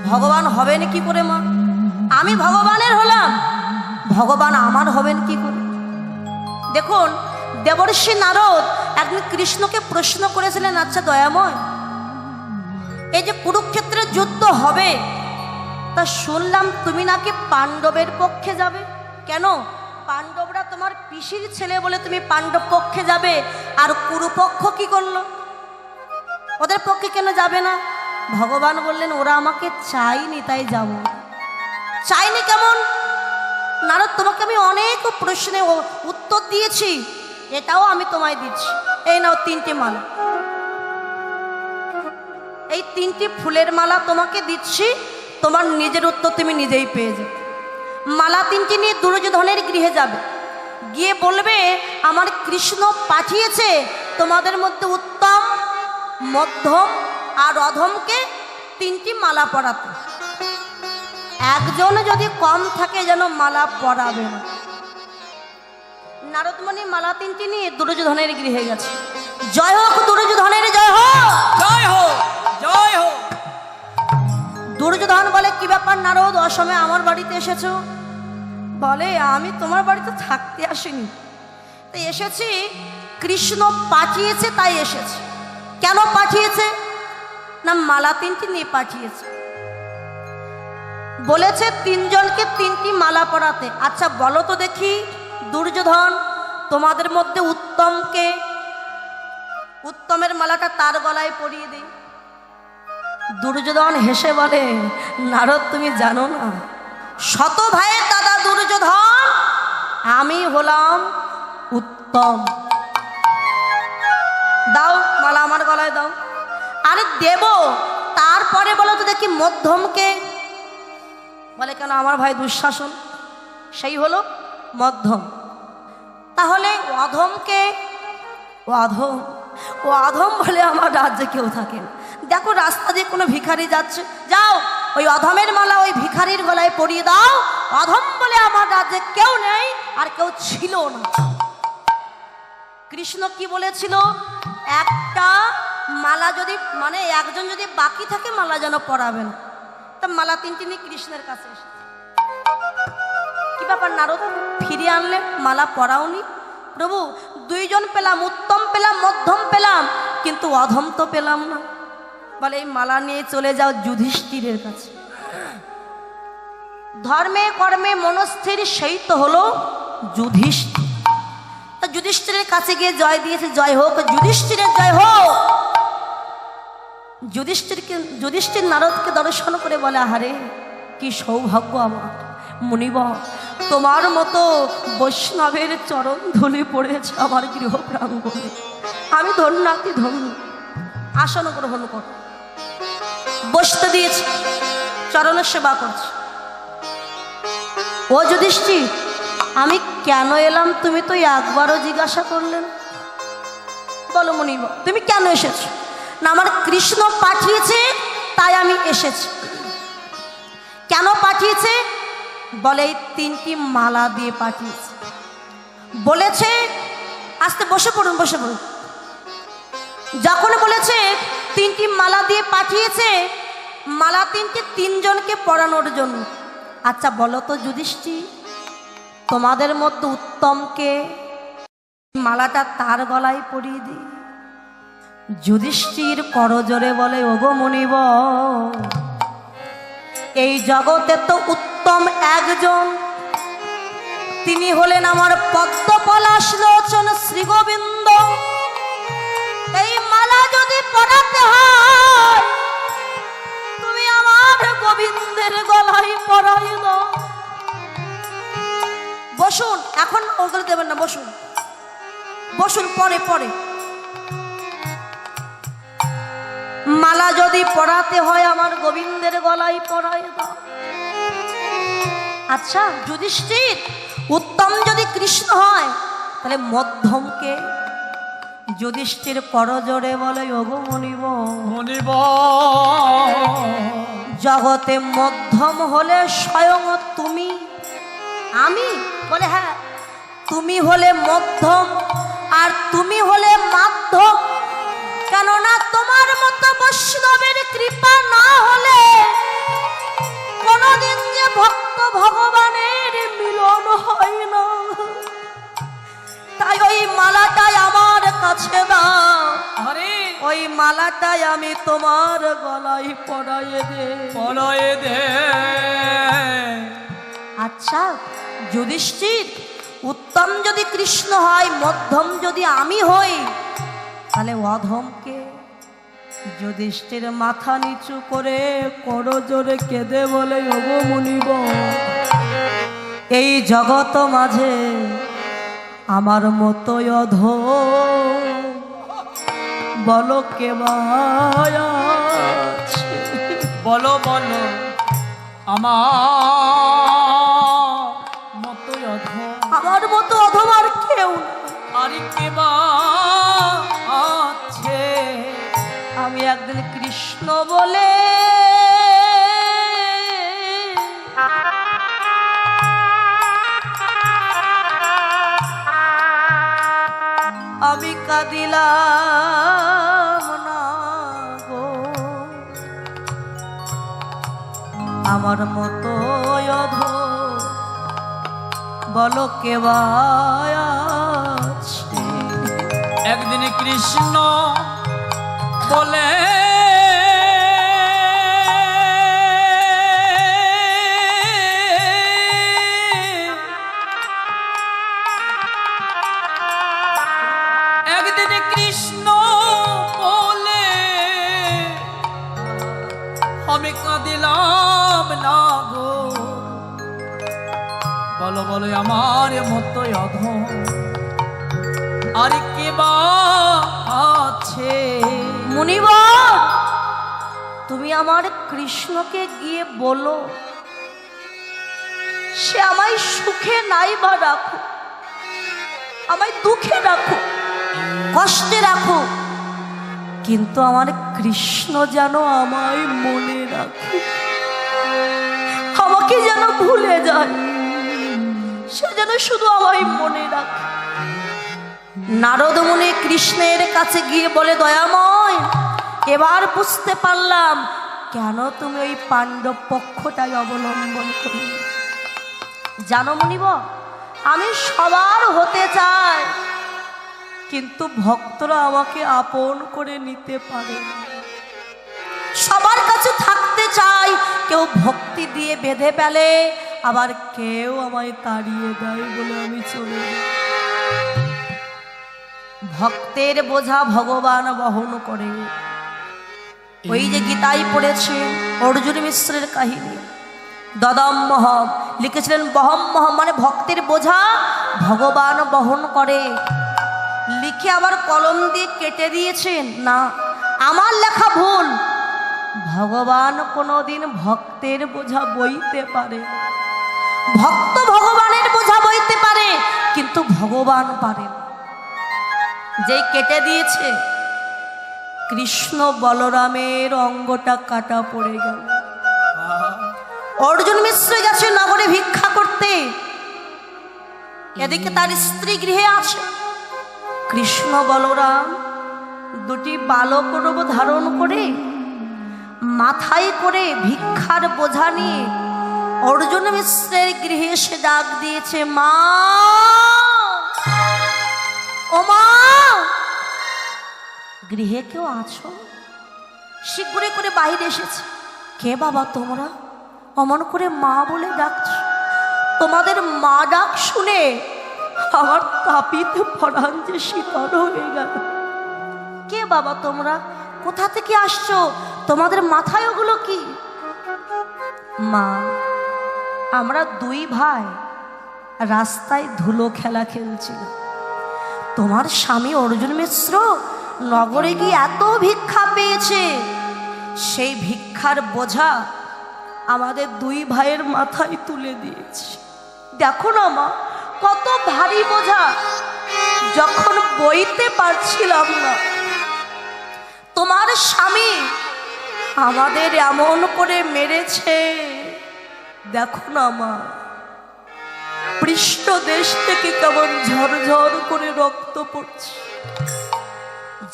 ভগবান হবেন কি করে, মা? আমি ভগবানের হলাম। ভগবান আমার হবেন কি করে? দেখুন, দেবর্ষী নারদ একদিন কৃষ্ণকে প্রশ্ন করেছিলেন আচ্ছা দয়াময়, এই যে কুরুক্ষেত্রের যুদ্ধ হবে, তা শুনলাম তুমি নাকি পাণ্ডবের পক্ষে যাবে? কেন? পাণ্ডবরা তোমার পিসির ছেলে বলে তুমি পাণ্ডব পক্ষে যাবে, আর কুরুপক্ষ কি করল? ওদের পক্ষে কেন যাবে না? ভগবান বললেন, ওরা আমাকে চাইনি তাই যাব। চাইনি কেমন? নারদ, তোমাকে আমি অনেক প্রশ্নে উত্তর দিয়েছি। এটাও আমি তোমায় দিচ্ছি। এই নাও তিনটি মালা। এই তিনটি ফুলের মালা তোমাকে দিচ্ছি, তোমার নিজের উত্তর তুমি নিজেই পেয়ে যাবে। মালা তিনটি নিয়ে দুর্যোধনের গৃহে যাবে। গিয়ে বলবে, আমার কৃষ্ণ পাঠিয়েছে তোমাদের মধ্যে উত্তম, মধ্যম আর অধমকে তিনটি মালা পরাতে। একজন যদি কম থাকে যেন মালা পরাবে না। নারদমণি মালা তিনটি নিয়ে দুর্যোধনের গৃহে গেছে। জয় হোক দুর্যোধনের জয় হোক! জয় হো জয় হো দুর্যোধন বলে কি ব্যাপার নারদ অসময়ে আমার বাড়িতে এসেছ? বলে আমি তোমার বাড়িতে থাকতে আসিনি। তো এসেছি কৃষ্ণ পাঠিয়েছে তাই এসেছে। কেন পাঠিয়েছে? না মালা তিনটি নিয়ে পাঠিয়েছে। বলেছে, তিনজনকে তিনটি মালা পরাতে। আচ্ছা বলো তো দেখি, দুর্যোধন, তোমাদের মধ্যে উত্তমকে, উত্তমের মালাটা তার গলায় পরিয়ে দিই। দুর্যোধন হেসে বলে, নারদ, তুমি জানো না, শত ভাইয়ের দাদা দুর্যোধন, আমি হলাম উত্তম। দাও, মালা আমার গলায় দাও। আরে দেব? তারপরে বলো তো দেখি মধ্যমকে। বলে কেন আমার ভাই দুঃশাসন? সেই হলো মধ্যম। তাহলে অধমকে, অধম ও অধম বলে আমার রাজ্যে কেউ থাকে না। দেখো রাস্তা দিয়ে কোনো ভিখারি যাচ্ছে। যাও, ওই অধমের মালা ওই ভিখারির গলায় পরিয়ে দাও। অধম বলে আমার রাজ্যে কেউ নেই আর কেউ ছিল না। কৃষ্ণ কি বলেছিল? একটা মালা যদি মানে একজন যদি বাকি থাকে, মালা যেন পরাবে না তা মালা তিনটি নিয়ে কৃষ্ণের কাছে এসে কি ব্যাপার নারদ? ফিরিয়ে আনলে মালা পরাওনি? প্রভু, দুইজন পেলাম, উত্তম পেলাম, মধ্যম পেলাম, কিন্তু অধম তো পেলাম না। বলে, এই মালা নিয়ে চলে যাও যুধিষ্ঠিরের কাছে। ধর্মে, কর্মে, মনস্থির, সেই তো হলো যুধিষ্ঠির। তা যুধিষ্ঠিরের কাছে গিয়ে জয় দিয়েছে, জয় হোক, যুধিষ্ঠিরের জয় হোক। যুধিষ্ঠিরকে, যুধিষ্ঠির নারদকে দর্শন করে বলে, আহারে, কি সৌভাগ্য আমার। মুনিব তোমার মতো বৈষ্ণবের চরণ ধুলে পড়েছে আমার গৃহ প্রাঙ্গণে। আমি ধন্যাতি ধন্য আসন গ্রহণ কর। বসতে দিয়েছি চরণের সেবা করছি। ও যুধিষ্ঠির, আমি কেন এলাম? তুমি তো একবারও জিজ্ঞাসা করলেন। বলো মনিব তুমি কেন এসেছ? না আমার কৃষ্ণ পাঠিয়েছে, তাই আমি এসেছি। কেন পাঠিয়েছে? বলে তিনটি মালা দিয়ে পাঠিয়েছে। বলেছে, আস্তে বসে পড়ুন বসে পড়ুন। যখন বলেছে, তিনটি মালা দিয়ে পাঠিয়েছে, মালা তিনটি তিনজনকে পড়ানোর জন্য। আচ্ছা বলো তো যুধিষ্ঠি তোমাদের মধ্যে উত্তমকে মালাটা তার গলায় পরিয়ে দিই? যুধিষ্ঠির করজোরে বলে, ওগো মনিব, এই জগতে তো উত্তম একজন। তিনি হলেন আমার পদ্ম পলাশ লোচন শ্রী গোবিন্দ এই মালা যদি পড়াতে হয়, তুমি আমার গোবিন্দের গলায় পরাই বসুন, এখন ওগুলো দেবেন না, বসুন। বসুন, পরে পরে। মালা যদি পড়াতে হয় আমার গোবিন্দের গলায় পরাই দাও। আচ্ছা যুধিষ্ঠির উত্তম যদি কৃষ্ণ হয় তাহলে মধ্যমকে যুধিষ্ঠির করজোরে বলে ওগো মনিব মনিব জগতে মধ্যম হলে স্বয়ং তুমি। আমি? বলে হ্যাঁ তুমি হলে মধ্যম আর তুমি হলে মাধ্যম। কেননা তোমার মতো বৈষ্ণবের কৃপা না হলে কোনদিন যে ভক্ত ভগবানের মিলন হয় না। তাই ওই মালাটাই আমার কাছে না ওই মালাটাই আমি তোমার গলায় পড়াইয়ে দে পড়াইয়ে দে আচ্ছা যুধিষ্ঠির উত্তম যদি কৃষ্ণ হয় মধ্যম যদি আমি হই তাহলে অধমকে যুধিষ্ঠির মাথা নিচু করে করো জোরে কেঁদে বলে ওগো মুনিব এই জগত মাঝে আমার মতো অধ বলো কে বলো বলো আমার মতোই অধ আমার মতো অধম আর কেউ। আর কে বা আমি একদিন কৃষ্ণ বলে আমি কাঁদিলাম না আমার মতো অধ বলো কে বা একদিন কৃষ্ণ বলে। একদিন কৃষ্ণ বলে, আমি কাঁদিলাম না গো। বলো বলো আমার মতোই অধম। আর কে বা আছে? মুনিবর তুমি আমার কৃষ্ণকে গিয়ে বলো। সে আমায় সুখে নাই বা রাখো আমায় দুঃখে রাখো কষ্টে রাখো কিন্তু আমার কৃষ্ণ যেন আমায় মনে রাখে আমাকে যেন ভুলে যায়, সে যেন শুধু আমায় মনে রাখে। নারদ মুনি কৃষ্ণের কাছে গিয়ে বলে, দয়াময়, এবার বুঝতে পারলাম কেন তুমি ওই পাণ্ডব পক্ষটাই অবলম্বন করলে জানো মুনিব, আমি সবার হতে চাই, কিন্তু ভক্তরা আমাকে আপন করে নিতে পারে। সবার কাছে থাকতে চাই, কেউ ভক্তি দিয়ে বেঁধে ফেলে, আবার কেউ আমায় তাড়িয়ে দেয় বলে আমি চলে যাই ভক্তের বোঝা ভগবান বহন করে। ওই যে গীতাই পড়েছে অর্জুন মিশ্রের কাহিনী। দদম মহম লিখেছিলেন বহম মহম মানে ভক্তের বোঝা ভগবান বহন করে। লিখে আবার কলম দিয়ে কেটে দিয়েছেন, না, আমার লেখা ভুল। ভগবান কোনোদিন ভক্তের বোঝা বইতে পারে। ভক্ত ভগবানের বোঝা বইতে পারে, কিন্তু ভগবান পারে যেই কেটে দিয়েছে। কৃষ্ণ বলরামের অঙ্গটা কাটা পড়ে গেল। অর্জুন মিশ্র গেছে নগরে ভিক্ষা করতে। এদিকে তার স্ত্রী গৃহে আছে। কৃষ্ণ বলরাম দুটি বালক রূপ ধারণ করে মাথায় করে ভিক্ষার বোঝা নিয়ে অর্জুন মিশ্রের গৃহে এসে ডাক দিয়েছে, মা! গৃহে কেউ আছো? শীঘ্রই করে বাইরে এসেছে। কে বাবা তোমরা? অমন করে মা বলে ডাকছো? তোমাদের মা ডাক শুনে আমার তাপিতে পড়ান যে শীতল হয়ে গেল। কে বাবা তোমরা? কোথা থেকে আসছো? তোমাদের মাথায় ওগুলো কি? মা, আমরা দুই ভাই রাস্তায় ধুলো খেলা খেলছিলাম। তোমার স্বামী অর্জুন মিশ্র নগরে গিয়ে এত ভিক্ষা পেয়েছে? সেই ভিক্ষার বোঝা আমাদের দুই ভাইয়ের মাথায় তুলে দিয়েছে। দেখো না মা, কত ভারী বোঝা। যখন বইতে পারছিলাম না, তোমার স্বামী আমাদের এমন করে মেরেছে। দেখো না মা পৃষ্ঠ দেশ থেকে কেমন ঝরঝর করে রক্ত পড়ছে।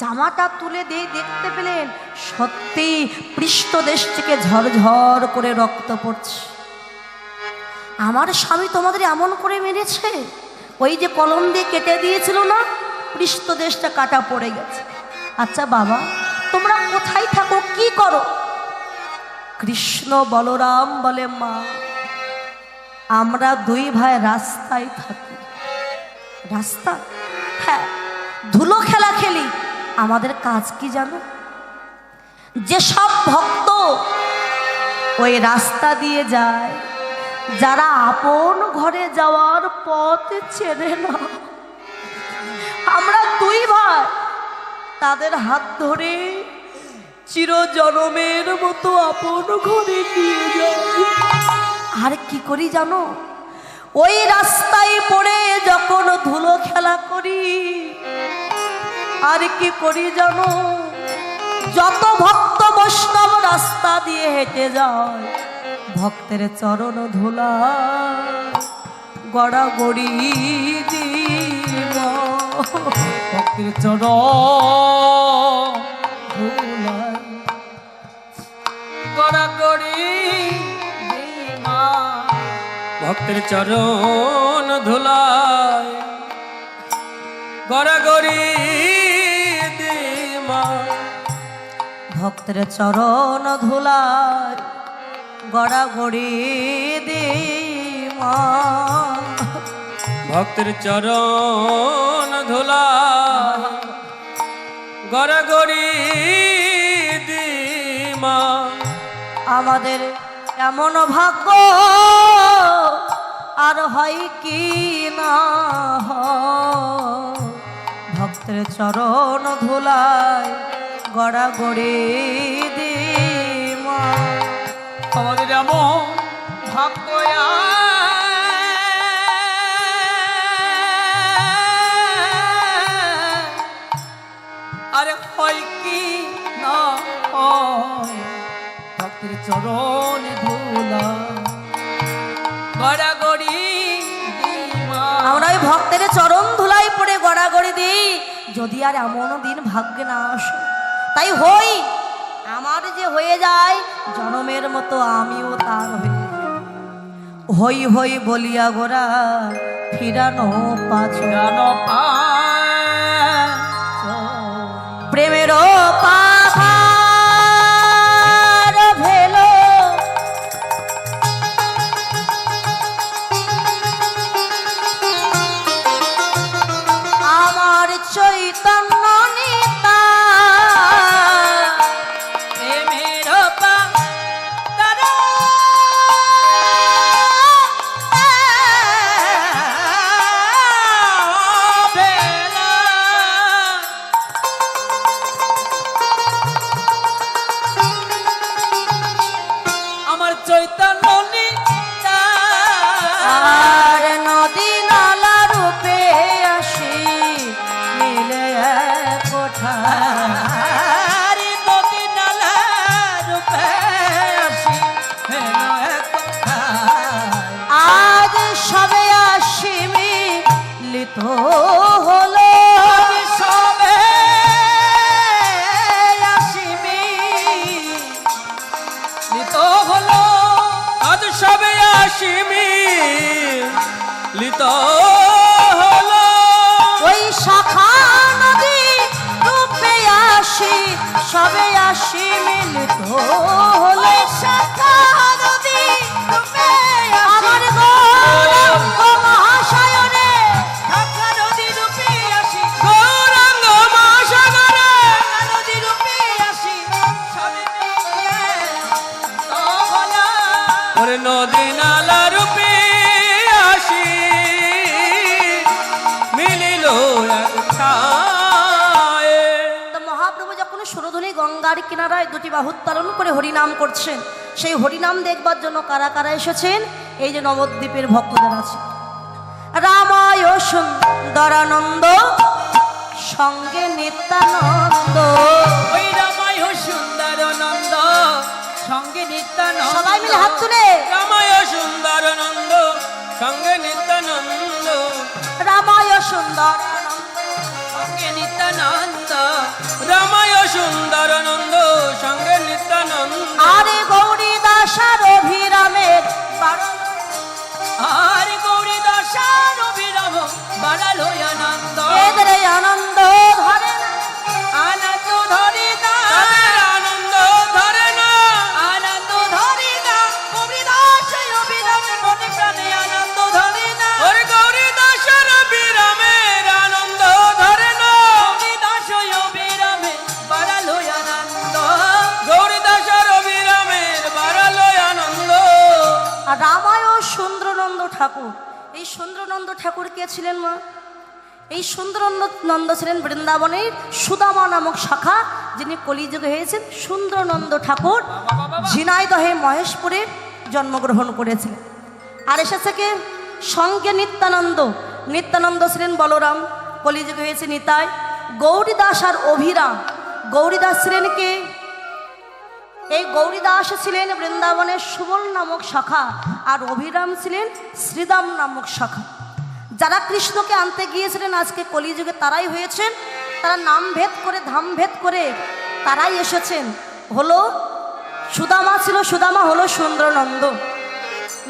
জামাটা তুলে দিয়ে দেখতে পেলেন সত্যি পৃষ্ঠ দেশ থেকে ঝরঝর করে রক্ত পড়ছে। আমার স্বামী তোমাদের এমন করে মেরেছে? ওই যে কলম দিয়ে কেটে দিয়েছিল না? পৃষ্ঠদেশটা কাটা পড়ে গেছে। আচ্ছা বাবা, তোমরা কোথায় থাকো? কি করো? কৃষ্ণ বলরাম বলে, মা, আমরা দুই ভাই রাস্তায় থাকি। রাস্তা? হ্যাঁ ধুলো খেলা খেলি। আমাদের কাজ কি জানো? যেসব ভক্ত ওই রাস্তা দিয়ে যায়, যারা আপন ঘরে যাওয়ার পথ চেনে না। আমরা দুই ভাই, তাদের হাত ধরে চিরজনমের মতো আপন ঘরে নিয়ে যাই। আর কি করি জানো? ওই রাস্তায় পড়ে যখন ধুলো খেলা করি আর কি করি জানো যত ভক্ত বৈষ্ণব রাস্তা দিয়ে হেঁটে যায়, ভক্তের চরণ ধুলা গড়া গড়ি ভক্তির চরণ ধুলাই গড়াগড়ি। ভক্তের চরণ ধুলায় গড়াগড়ি ভক্তের চরণ ধুলায় গড়া গড়ি দিব ভক্তের চরণ ধুলা গড়াগড়ি দিমা। আমাদের এমন ভাগ্য আর হয় কি না? ভক্তের চরণ ধুলায় গড়া গড়ি দিব আমাদের এমন ভাগ্য আরে হয় কি না ভক্তির চরণ ধুলা। গড়াগড়ি। আমরা ওই ভক্তের চরণ ধুলাই পড়ে গড়াগড়ি দিই। যদি আর এমন দিন ভাগ্যে না আসে। তাই হই। আমার যে হয়ে যায় জনমের মতো আমিও তার হয়ে। হই হই বলিয়া গোরা ফিরানো পাছানো পা প্রেমেরও প্রেমের সবে আসি মিলিত হলে শাখা কিনারায় দুটি করে হরিনাম করছেন। সেই হরিনাম দেখবার জন্য কারা কারা এসেছেন? এই যে নবদ্বীপের ভক্তদের আছে। রামায় সুন্দরানন্দ সঙ্গে নিত্যানন্দ। ওই রামায় সুন্দর নন্দ সঙ্গে নিত্যানন্দ। সবাই মিলে হাত তুলে। রামায় সুন্দর নন্দ সঙ্গে নিত্যানন্দ। রামায় সুন্দর সঙ্গে নিত্যানন্দ। রামায় সুন্দর নন্দ সঙ্গে নিত্যানন্দ। আরে গৌরী দাসার অভিরামের আরে গৌরী দশার অভিরাম বাড়ালো আনন্দ। এদের আনন্দ এই সুন্দরানন্দ ছিলেন বৃন্দাবনের সুদামা নামক শাখা, যিনি কলিযুগে হয়েছেন সুন্দরানন্দ ঠাকুর ঝিনাইদহে মহেশপুরে জন্মগ্রহণ করেছিলেন। আর এসেছে কে? সঙ্গে নিত্যানন্দ। নিত্যানন্দ ছিলেন বলরাম, কলিযুগে হয়েছে নিতাই। গৌরীদাস আর অভিরাম। গৌরীদাস ছিলেন কে? এই গৌরীদাস ছিলেন বৃন্দাবনের সুবল নামক শাখা, আর অভিরাম ছিলেন শ্রীদাম নামক শাখা। যারা কৃষ্ণকে আনতে গিয়েছিলেন আজকে কলিযুগে, তারাই হয়েছেন। তারা নাম ভেদ করে ধাম ভেদ করে তারাই এসেছেন। হলো সুদামা ছিল, সুদামা হলো সুন্দরনন্দ।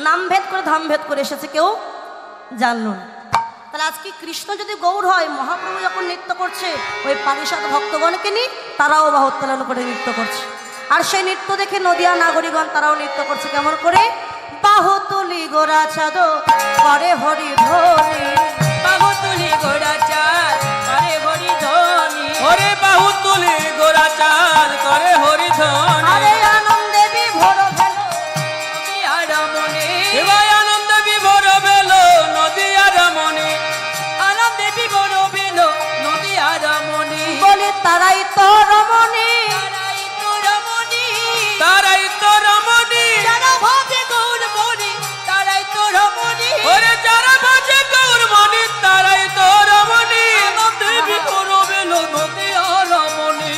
নাম ভেদ করে ধাম ভেদ করে এসেছে, কেউ জানল তাহলে আজকে কৃষ্ণ যদি গৌর হয়, মহাপ্রভু যখন নৃত্য করছে, ওই পারিষদ ভক্তগণকে নিয়ে তারাও বাহুত্তোলন করে নৃত্য করছে। আর সেই নৃত্য দেখে নদিয়া নাগরিকগণ, তারাও নৃত্য করছে। কেমন করে? বাহুতুলি গোড়া ছাদ করে হরি ধনি বাহু তুলি গোড়া চাঁদ করে হরি ধনি হরে বাহু তুলি গোড়া চাঁদ করে হরি ধ্বনি। ওরে যারা ভাবে গৌর মণি তারাই তো রমণী। আনন্দে বিভোর বেল নদী আর রমণী।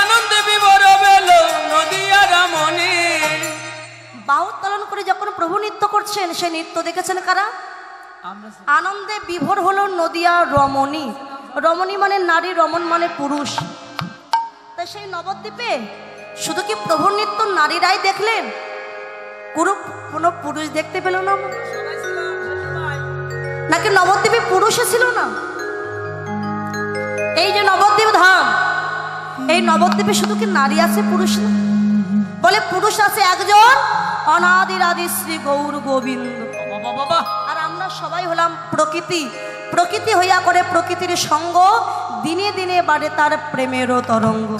আনন্দে বিভোর বেল নদী আর রমণী। বাহুত্তোলন করে যখন প্রভু নৃত্য করছেন সে নৃত্য দেখেছেন কারা? আনন্দে বিভোর হলো নদিয়া রমণী। রমণী মানে নারী রমণ মানে পুরুষ। তাই সেই নবদ্বীপে শুধু কি প্রভুর নৃত্য নারীরাই দেখলেন? কোনো কোনো পুরুষ দেখতে পেল না নাকি নবদ্বীপে পুরুষে ছিল না? এই যে নবদ্বীপ ধাম এই নবদ্বীপে শুধু কি নারী আছে পুরুষ না? বলে পুরুষ আছে একজন অনাদির আদি শ্রী গৌর গোবিন্দ। আর আমরা সবাই হলাম প্রকৃতি। প্রকৃতি হইয়া করে প্রকৃতির সঙ্গ দিনে দিনে বাড়ে তার প্রেমেরও তরঙ্গ।